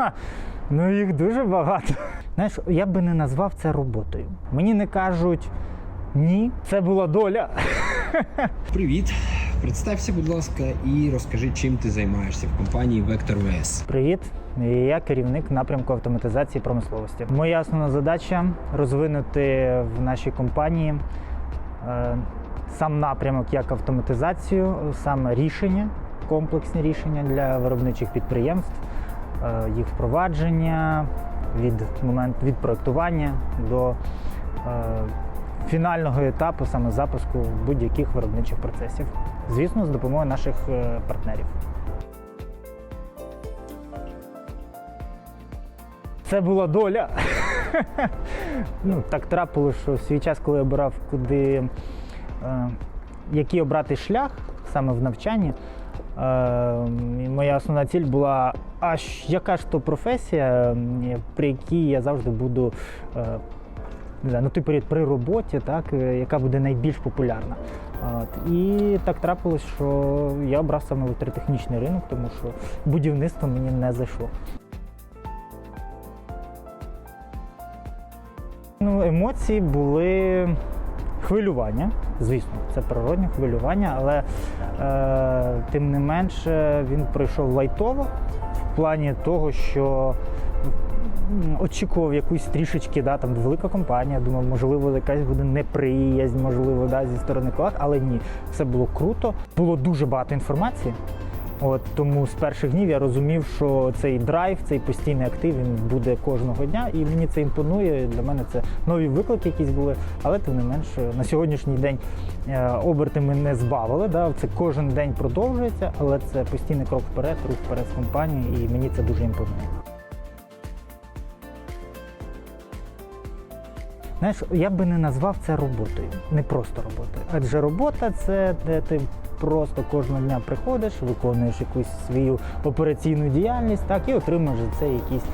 Ха, ну їх дуже багато. Знаєш, я би не назвав це роботою. Мені не кажуть ні, це була доля. Привіт, представся, будь ласка, і розкажи, чим ти займаєшся в компанії Vector VS. Привіт, я керівник напрямку автоматизації промисловості. Моя основна задача розвинути в нашій компанії е, сам напрямок як автоматизацію, саме рішення, комплексні рішення для виробничих підприємств, їх впровадження від моменту від проектування до е, фінального етапу саме запуску будь-яких виробничих процесів. Звісно, з допомогою наших е, партнерів. Це була доля. ну, так трапилося, що в свій час, коли я обирав, куди, е, який обрати шлях саме в навчанні, е, моя основна ціль була, а ж яка ж то професія, при якій я завжди буду е, не знаю, на той період при роботі, так, е, яка буде найбільш популярна. От. І так трапилось, що я обрав саме електротехнічний ринок, тому що будівництво мені не зайшло. Ну, емоції були хвилювання, звісно, це природне хвилювання, але е, тим не менше він пройшов лайтово в плані того, що очікував якусь трішечки, да, там велика компанія, думав, можливо, якась буде неприязнь, можливо, да, зі сторони колег, але ні, все було круто. Було дуже багато інформації. От тому з перших днів я розумів, що цей драйв, цей постійний актив він буде кожного дня, і мені це імпонує. Для мене це нові виклики, якісь були. Але тим не менш, на сьогоднішній день е, оберти ми не збавили. Да? Це кожен день продовжується, але це постійний крок вперед, рух вперед з компанії, і мені це дуже імпонує. Знаєш, я би не назвав це роботою, не просто роботою. Адже робота це де ти просто кожного дня приходиш, виконуєш якусь свою операційну діяльність, так і отримуєш за це якісь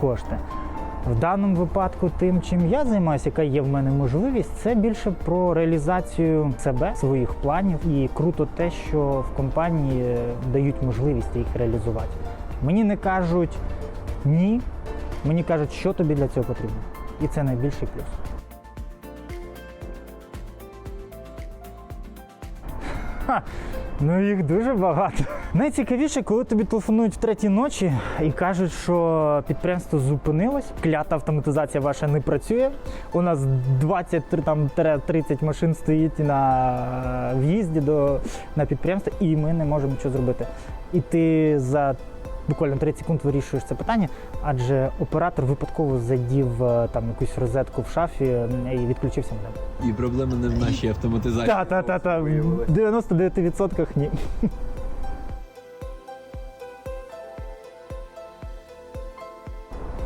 кошти. В даному випадку, тим, чим я займаюся, яка є в мене можливість, це більше про реалізацію себе, своїх планів. І круто те, що в компанії дають можливість їх реалізувати. Мені не кажуть ні, мені кажуть, що тобі для цього потрібно. І це найбільший плюс. Ну їх дуже багато. Найцікавіше, коли тобі телефонують в третій ночі і кажуть, що підприємство зупинилось, клята автоматизація ваша не працює. У нас 20-30 машин стоїть на в'їзді до на підприємство, і ми не можемо нічого зробити. І ти за буквально 30 секунд вирішуєш це питання, адже оператор випадково задів е, там якусь розетку в шафі і відключився. І проблема не в нашій автоматизації. Та, та, та, та. В 99% ні.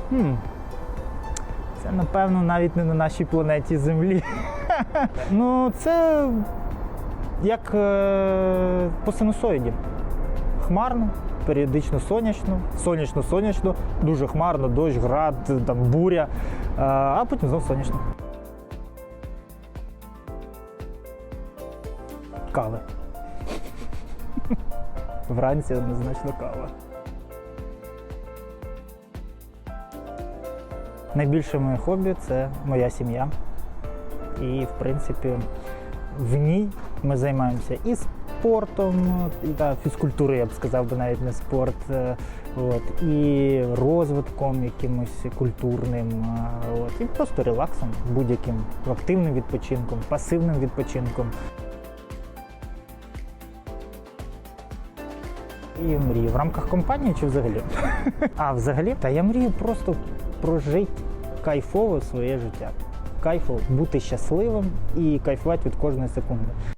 Хм. Це, напевно, навіть не на нашій планеті Землі. ну, це як е, по синусоїді. Хмарно, періодично сонячно, сонячно-сонячно, дуже хмарно, дощ, град, там, буря, е, а потім знову сонячно. Кави. Вранці однозначно кава. Найбільше моє хобі це моя сім'я. І, в принципі, в ній ми займаємося і спортом, і та, фізкультурою, я б сказав би навіть не спорт, е, от, і розвитком якимось культурним, е, от, і просто релаксом, будь-яким активним відпочинком, пасивним відпочинком. І мрію в рамках компанії чи взагалі? А взагалі, та я мрію просто прожити кайфово своє життя. Кайфово бути щасливим і кайфувати від кожної секунди.